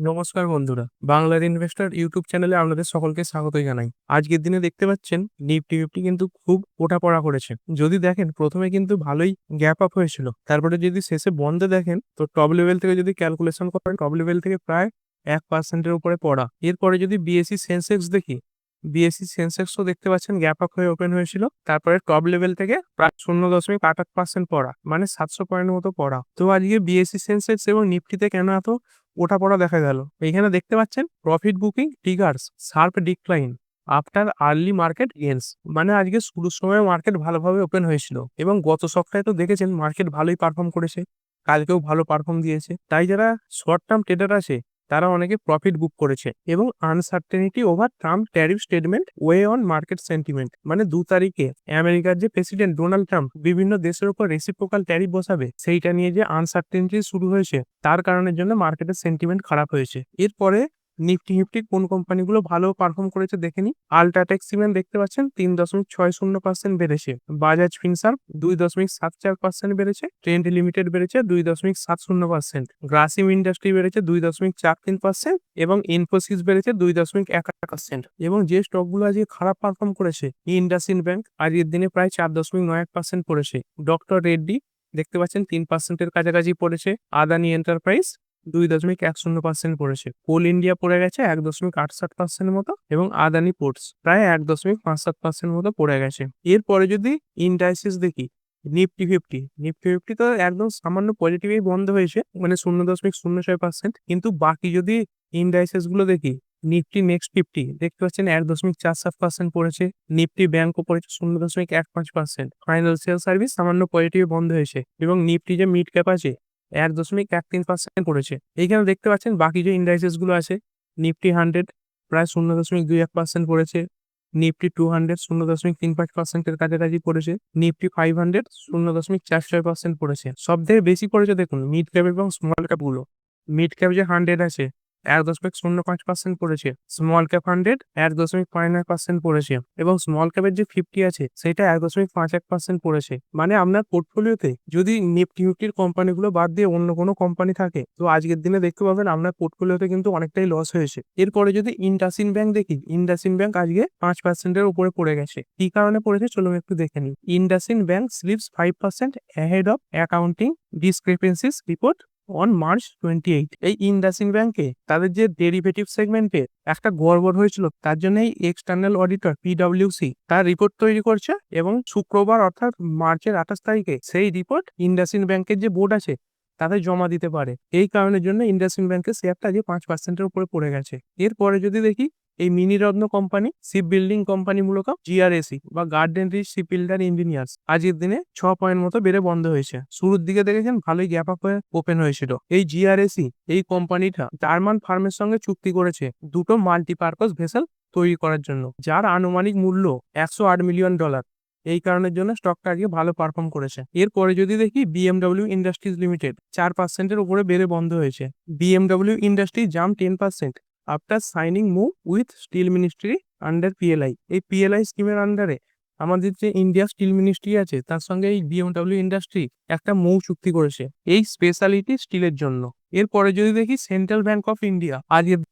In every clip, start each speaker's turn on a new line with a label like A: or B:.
A: নমস্কার বন্ধুরা, বাংলার ইনভেস্টর ইউটিউব চ্যানেলে আপনাদের সকলকে স্বাগতই জানাই। আজকের দিনে দেখতে পাচ্ছেন নিফটি ফিফটি কিন্তু খুব ওঠাপড়া করেছে। যদি দেখেন, প্রথমে কিন্তু ভালোই গ্যাপ আপ হয়েছিল। তারপরে যদি শেষে বন্ধে দেখেন, তো টপ লেভেল থেকে যদি ক্যালকুলেশন করেন টপ লেভেল থেকে প্রায় এক পার্সেন্টের উপরে পড়া। এরপরে যদি বিএসসি সেন্সেক্স দেখি বিএসসি সেন্সেক্সও দেখতে পাচ্ছেন গ্যাপ আপ হয়ে ওপেন হয়েছিল। তারপরে টপ লেভেল থেকে প্রায় শূন্য দশমিক আট আট পার্সেন্ট পড়া মানে সাতশো পয়েন্টের মতো পড়া। তো আজকে বিএসসি সেন্সেক্স এবং নিফটিতে কেন এত ওঠাপড়া দেখা গেল। এখানে দেখতে পাচ্ছেন profit booking triggers sharp decline after early market gains মানে আজকে শুরুর সময় মার্কেট ভালোভাবে ওপেন হয়েছিল এবং গত সপ্তাহে তো দেখেছেন মার্কেট ভালোই পারফর্ম করেছে, কালকেও ভালো পারফর্ম দিয়েছে। তাই যারা শর্ট টার্ম ট্রেডার আছে তারা অনেকে প্রফিট বুক করেছে এবং uncertainty over Trump tariff statement weigh on market sentiment মানে দু তারিখে আমেরিকার যে প্রেসিডেন্ট ডোনাল্ড ট্রাম্প বিভিন্ন দেশের উপর রেসিপ্রোকাল ট্যারিফ বসাবে, সেইটা নিয়ে যে আনসার্টেনিটি শুরু হয়েছে, তার কারণের জন্য মার্কেটের সেন্টিমেন্ট খারাপ হয়েছে। এরপরে নিফটি নিফটি কোন কোম্পানিগুলো ভালো পারফর্ম করেছে দেখে নি আলট্রাটেক সিমেন্ট দেখতে পাচ্ছেন, তিন দশমিক ছয় শূন্য পার্সেন্ট বেড়েছে। বাজাজ ফিনসার্ভ দুই দশমিক সাত চার পার্সেন্ট বেড়েছে। ট্রেন্ড লিমিটেড বেড়েছে, দুই দশমিক সাত শূন্য পার্সেন্ট গ্রাসিম ইন্ডাস্ট্রি বেড়েছে, দুই দশমিক চার তিন পার্সেন্ট এবং ইনফোসিস বেড়েছে, দুই দশমিক এক আট পার্সেন্ট এবং যে স্টকগুলো আজকে খারাপ পারফর্ম করেছে ইন্ডাসিন ব্যাংক আজকের দিনে প্রায় চার দশমিক নয় এক পার্সেন্ট পড়েছে। ডক্টর রেড্ডি দেখতে পাচ্ছেন, তিন পার্সেন্টের কাছাকাছি পড়েছে। আদানি এন্টারপ্রাইজ দুই দশমিক এক শূন্য পার্সেন্ট পড়েছে। কোল ইন্ডিয়া পড়ে গেছে এক দশমিক আট সাত পার্সেন্ট মতো এবং আদানি পোর্টস প্রায় এক দশমিক পাঁচ সাত পার্সেন্ট মতো পড়ে গেছে। এরপরে যদি ইন্ডাইসিস দেখি, নিফটি ফিফটি। নিফটি ফিফটি তো একদম সামান্য পজিটিভই বন্ধ হয়েছে মানে শূন্য দশমিক শূন্য ছয় পার্সেন্ট কিন্তু বাকি যদি ইন্ডাইসেসগুলো দেখি, নিফটি নেক্সট ফিফটি, দেখতে পাচ্ছেন এক দশমিক চার সাত পার্সেন্ট পড়েছে। নিফটি ব্যাংকও পড়েছে শূন্য দশমিক এক পাঁচ পার্সেন্ট ফাইন্যান্সিয়াল সার্ভিস সামান্য পজিটিভ বন্ধ হয়েছে এবং নিফটি যে মিড ক্যাপ আছে এক দশমিক এক তিন পার্সেন্ট পড়েছে এইখানে দেখতে পাচ্ছেন বাকি যে ইন্ডাইসেসগুলো আছে নিফটি হান্ড্রেড প্রায় শূন্য দশমিক দুই এক পার্সেন্ট পড়েছে নিফটি টু হান্ড্রেড শূন্য দশমিক তিন পাঁচ পার্সেন্টের কাছাকাছি পড়েছে নিফটি ফাইভ হান্ড্রেড শূন্য দশমিক চার ছয় পার্সেন্ট পড়েছে সব থেকে বেশি পড়েছে দেখুন মিড ক্যাপ এবং স্মল ক্যাপগুলো। মিড ক্যাপ যে হান্ড্রেড আছে এক দশমিক শূন্য পাঁচ পার্সেন্ট পড়েছে। স্মল ক্যাপ হান্ড্রেড এক দশমিক পাঁচ নয় পার্সেন্ট পড়েছে। এবং স্মল ক্যাপের যে ফিফটি আছে, সেটা এক দশমিক পাঁচ এক পার্সেন্ট পড়েছে। মানে আপনার পোর্টফোলিওতে যদি নিফটি ফিফটির কোম্পানিগুলো বাদ দিয়ে অন্য কোনো কোম্পানি থাকে, তো আজকের দিনে দেখতে পাবেন আপনার পোর্টফোলিওতে কিন্তু অনেকটাই লস হয়েছে। এরপরে যদি ইন্ডাসিন ব্যাংক দেখি ইন্ডাসিন ব্যাংক আজকে পাঁচ পার্সেন্টের উপরে পড়ে গেছে। কি কারণে পড়েছে চলুন একটু দেখে নিই। IndusInd bank slips five percent ahead of accounting discrepancies report on March twenty eight এই ইন্ডাসিন ব্যাংকে তাদের যে ডেরিভেটিভ সেগমেন্টে একটা গড়বড় হয়েছিল, তার জন্য এই এক্সটার্নাল অডিটর পিডব্লিউসি তার রিপোর্ট তৈরি করছে এবং শুক্রবার অর্থাৎ মার্চের আঠাশ তারিখে সেই রিপোর্ট ইন্ডাসিন ব্যাংকের যে বোর্ড আছে তাদের জমা দিতে পারে। এই কারণের জন্য ইন্ডাসিন ব্যাংকের শেয়ারটা যে পাঁচ পার্সেন্টের উপরে পড়ে গেছে। এরপরে যদি দেখি এই mini ratna company, ship building company মূলক জিআরএসি বা garden reach ship builder engineers আজকের দিনে ছ পয়েন্ট মতো বেড়ে বন্ধ হয়েছে। শুরুর দিকে দেখেছেন ভালোই গ্যাপ আপ হয়ে ওপেন হয়েছিল। এই জিআরএসি এই কোম্পানিটা জার্মান ফার্মের সঙ্গে চুক্তি করেছে দুটো মাল্টিপারপাস ভেসেল তৈরি করার জন্য, যার আনুমানিক মূল্য একশো আট মিলিয়ন ডলার। এই কারণের জন্য স্টকটা আজকে ভালো পারফর্ম করেছে। এরপরে যদি দেখি বিএমডব্লিউ ইন্ডাস্ট্রিজ লিমিটেড চার পার্সেন্টের উপরে বেড়ে বন্ধ হয়েছে। BMW industry jump ten percent after signing MoU with steel ministry under PLI এই পিএলআই স্কিমের আন্ডারে আমাদের যে ইন্ডিয়া স্টিল মিনিস্ট্রি আছে, তার সঙ্গে এই বিএমডব্লিউ ইন্ডাস্ট্রি একটা মৌ চুক্তি করেছে। এই স্পেশালিটি স্টিলের জন্য। এরপরে যদি দেখি সেন্ট্রাল ব্যাংক অফ ইন্ডিয়া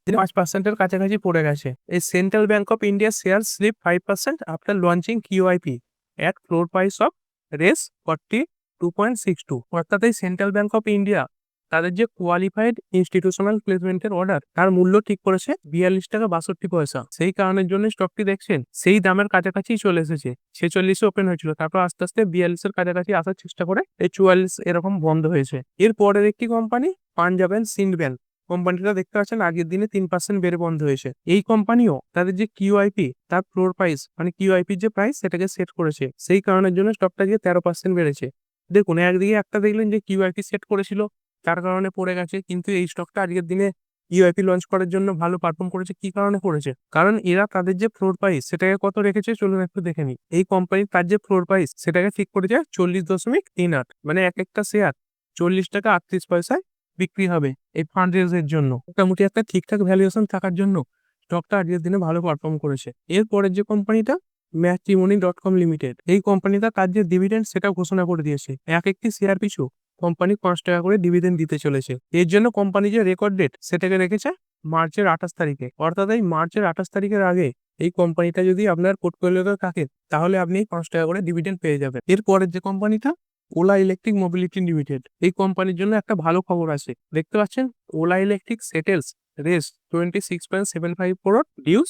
A: দিনে পাঁচ পার্সেন্টের কাছাকাছি পড়ে গেছে। এই central bank of India share slip five percent after launching QIP at floor price of Rs forty two point six two অর্থাৎ এই সেন্ট্রাল ব্যাংক অফ ইন্ডিয়া তাদের যে কোয়ালিফাইড ইনস্টিটিউশনাল প্লেসমেন্টের অর্ডার তার মূল্য ঠিক করেছে বিয়াল্লিশ টাকা বাষট্টি পয়সা। সেই কারণের জন্য স্টকটি দেখছেন, সেই দামের কাছাকাছি চলে এসেছে। ছেচল্লিশে ওপেন হয়েছিল, তারপর আস্তে আস্তে বিয়াল্লিশের কাছাকাছি আসার চেষ্টা করে, এই চুয়াল্লিশ এরকম বন্ধ হয়েছে। এর পরের একটি company Punjab and Sind bank কোম্পানিটা দেখতে পাচ্ছেন, আগের দিনে তিন পার্সেন্ট বেড়ে বন্ধ হয়েছে। এই কোম্পানিও তাদের যে কিউআইপি তার ফ্লোর প্রাইস মানে কিউআইপির যে প্রাইস সেটাকে সেট করেছে। সেই কারণের জন্য স্টকটা গিয়ে তেরো পার্সেন্ট বেড়েছে। দেখুন, একদিকে একটা দেখলেন যে কিউআইপি সেট করেছিল তার কারণে পড়ে গেছে। কিন্তু এই স্টকটা আজকের দিনে ইউআইপি লঞ্চ করার জন্য ভালো পারফর্ম করেছে। কি কারণে করেছে? কারণ এরা তাদের যে ফ্লোর প্রাইস সেটাকে কত রেখেছে চলুন একটু দেখে নিই। এই কোম্পানির তার যে ফ্লোর প্রাইস সেটাকে ঠিক করেছে চল্লিশ দশমিক তিন আট মানে এক একটা শেয়ার চল্লিশ টাকা আটত্রিশ পয়সায় বিক্রি হবে এই ফান্ড রেজের জন্য। মোটামুটি একটা ঠিকঠাক ভ্যালুয়েশন থাকার জন্য স্টকটা আজকের দিনে ভালো পারফর্ম করেছে। এরপরের যে কোম্পানিটা ম্যাট্রিমনি ডট কম লিমিটেড এই কোম্পানিটা তার যে ডিভিডেন্ড সেটা ঘোষণা করে দিয়েছে। এক একটি শেয়ার পিছু কোম্পানি পাঁচ টাকা করে ডিভিডেন্ড দিতে চলেছে। এর জন্য কোম্পানি যে রেকর্ড ডেট সেটাকে রেখেছে মার্চের আঠাশ তারিখে। অর্থাৎ এই মার্চের আঠাশ তারিখের আগে এই কোম্পানিটা যদি আপনার পোর্টফোলিওতে থাকে, তাহলে আপনি এই পাঁচ টাকা করে ডিভিডেন্ড পেয়ে যাবেন। এরপরের যে কোম্পানিটা, ওলা ইলেকট্রিক মোবিলিটি লিমিটেড। এই কোম্পানির জন্য একটা ভালো খবর আছে। দেখতে পাচ্ছেন, Ola Electric settles Rs twenty six point seven five crore dues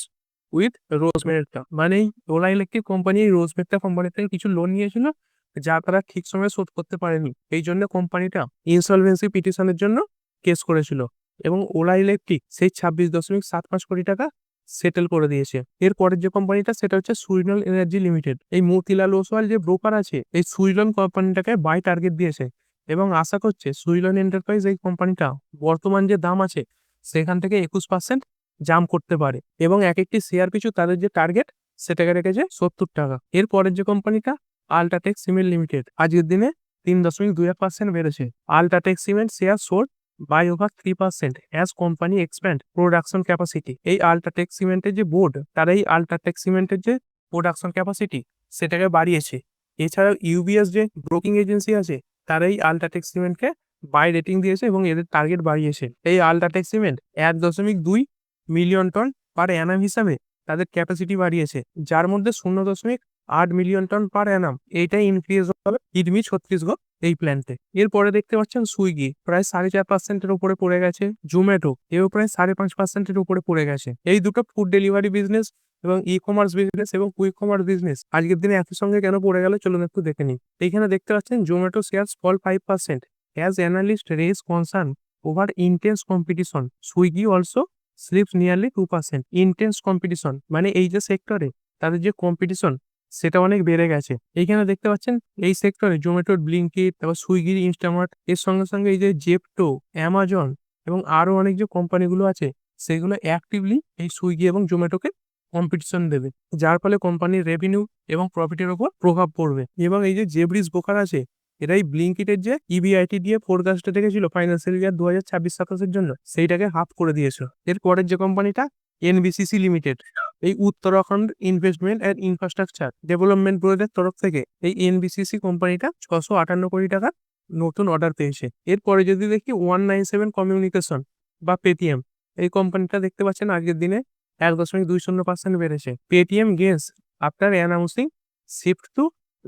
A: with রোজমেটটা মানে ওলা ইলেকট্রিক কোম্পানি এই রোজমেটটা কোম্পানি থেকে কিছু লোন নিয়েছিল। যা তারা ঠিক সময়ে শোধ করতে পারেনি। এই জন্য কোম্পানিটা ইনসলভেন্সি পিটিশনের জন্য কেস করেছিল এবং ওলা ইলেকট্রিক সেই ছাব্বিশ দশমিক সাত পাঁচ কোটি টাকা সেটেল করে দিয়েছে। এর পরের যে কোম্পানিটা সেটা হচ্ছে সুইডন এনার্জি লিমিটেড এই মতিলাল ওসওয়াল যে ব্রোকার আছে, এই সুইডন কোম্পানিটাকে বাই টার্গেট দিয়েছে এবং আশা করছে সুইডন এন্টারপ্রাইজ এই কোম্পানিটা বর্তমান যে দাম আছে সেখান থেকে একুশ পার্সেন্ট জাম করতে পারে এবং এক একটি শেয়ার পিছু তাদের যে টার্গেট সেটাকে রেখেছে সত্তর টাকা। এর পরের যে কোম্পানিটা আলট্রাটেক সিমেন্ট লিমিটেড আজকের দিনে তিন দশমিক দুই এক পার্সেন্ট বেড়েছে। UltraTech cement share soared by over three percent as company expand production capacity এই আলট্রাটেক সিমেন্টের যে বোর্ড তারা এই আলট্রাটেক সিমেন্টের যে প্রোডাকশন ক্যাপাসিটি সেটাকে বাড়িয়েছে। এছাড়াও ইউবিএস যে ব্রোকিং এজেন্সি আছে, তারা এই আলট্রাটেক সিমেন্টকে বাই রেটিং দিয়েছে এবং এদের টার্গেট বাড়িয়েছে। এই আলট্রাটেক সিমেন্ট এক দশমিক দুই মিলিয়ন টন পার অ্যানাম হিসাবে তাদের ক্যাপাসিটি বাড়িয়েছে, যার মধ্যে শূন্য দশমিক আট মিলিয়ন টন পার অ্যানাম। এইটাই ইনক্রিজ হবে ইডমি ছত্তিশগড় এই প্ল্যান্টে এরপরে দেখতে পাচ্ছেন সুইগি, প্রায় সাড়ে চার পার্সেন্টের উপরে পড়ে গেছে। জোম্যাটো, এও প্রায় সাড়ে পাঁচ পার্সেন্টের উপরে পড়ে গেছে। এই দুটো ফুড ডেলিভারি বিজনেস এবং ই কমার্স বিজনেস এবং কুইক কমার্স বিজনেস আজকের দিনে একই সঙ্গে কেন পড়ে গেল চলুন একটু দেখে নিই। এইখানে দেখতে পাচ্ছেন Zomato shares fall five percent as analyst raise concern over intense competition Swiggy also slips nearly two percent intense competition মানে এই যে সেক্টরে তাদের যে কম্পিটিশন সেটা অনেক বেড়ে গেছে। এইখানে দেখতে পাচ্ছেন, এই সেক্টরে জোম্যাটোর ব্লিঙ্কিট তারপর সুইগির ইনস্টামার্ট এর সঙ্গে সঙ্গে এই যে জেপটো অ্যামাজন এবং আরও অনেক যে কোম্পানিগুলো আছে, সেগুলো অ্যাক্টিভলি এই সুইগি এবং জোম্যাটোকে কম্পিটিশন দেবে। যার ফলে কোম্পানির রেভিনিউ এবং প্রফিটের ওপর প্রভাব পড়বে। এবং এই যে জেব্রিজ ব্রোকার আছে, এরাই ব্লিঙ্কিটের যে E ইবিআইটি দিয়ে ফোরকাস্টে দেখেছিল ফাইন্যান্সিয়াল ইয়ার দু হাজার ছাব্বিশ সাতাশের জন্য, সেইটাকে হাফ করে দিয়েছিল। এর পরের যে কোম্পানিটা এনবিসিসি লিমিটেড এই Uttarakhand investment and infrastructure development বোর্ডের তরফ থেকে এই এনবিসিসি কোম্পানিটা ছশো আটান্ন কোটি টাকার নতুন অর্ডার পেয়েছে। এরপরে যদি দেখি ওয়ান নাইন সেভেন কমিউনিকেশন বা পেটিএম এই কোম্পানিটা দেখতে পাচ্ছেন আজকের দিনে এক দশমিক দুই শূন্য পার্সেন্ট বেড়েছে। Paytm gains after announcing shift to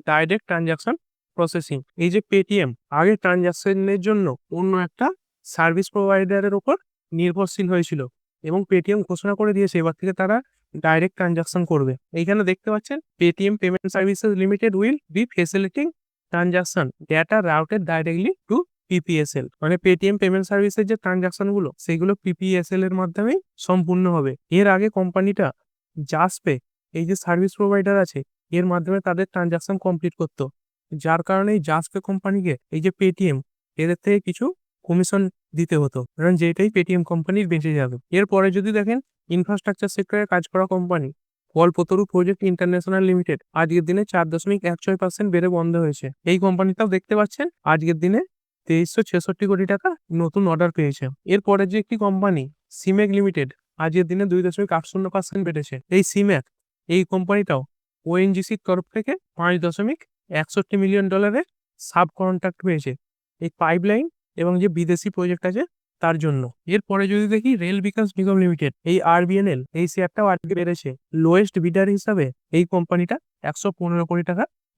A: direct transaction processing এই যে পেটিএম আগে ট্রানজাকশনের জন্য অন্য একটা সার্ভিস প্রোভাইডারের ওপর নির্ভরশীল হয়েছিল এবং পেটিএম ঘোষণা করে দিয়েছে। এবার থেকে তারা ডাইরেক্ট ট্রানজাকশন করবে। এইখানে দেখতে পাচ্ছেন Paytm payment services limited will be facilitating transaction data routed directly to PPSL মানে পেটিএম পেমেন্ট সার্ভিসের যে ট্রানজাকশনগুলো, সেগুলো পিপিএসএল এর মাধ্যমেই সম্পূর্ণ হবে। এর আগে কোম্পানিটা জাসপে এই যে সার্ভিস প্রোভাইডার আছে, এর মাধ্যমে তাদের ট্রানজাকশন কমপ্লিট করতো। যার কারণে জাসপে কোম্পানিকে, এই যে পেটিএম এদের থেকে কিছু কমিশন দিতে হতো। কারণ যেটাই পেটিএম কোম্পানির বেঁচে যাবে। এরপরে যদি দেখেন ইনফ্রাস্ট্রাকচার সেক্টরে কাজ করা company Kalpataru project international limited আজকের দিনে চার দশমিক এক ছয় পার্সেন্ট বেড়ে বন্ধ হয়েছে। এই কোম্পানিটাও দেখতে পাচ্ছেন, আজকের দিনে তেইশশো ছেষট্টি কোটি টাকা নতুন অর্ডার পেয়েছে। এরপরে যে একটি কোম্পানি সিমেক লিমিটেড আজকের দিনে দুই দশমিক আট শূন্য পার্সেন্ট বেড়েছে। এই সিমেক এই কোম্পানিটাও ওএনজিসির তরফ থেকে পাঁচ দশমিক একষট্টি মিলিয়ন ডলারের সাব কন্ট্রাক্ট পেয়েছে। এই পাইপলাইন এবং যে বিদেশি প্রজেক্ট আছে, তার জন্য। এরপরে যদি দেখি রেল বিকাশ নিগম লিমিটেড এই আরবিএনএল এই শেয়ারটাও আজকে বেড়েছে। লোয়েস্ট বিডার হিসাবে এই কোম্পানিটা একশো পনেরো কোটি টাকা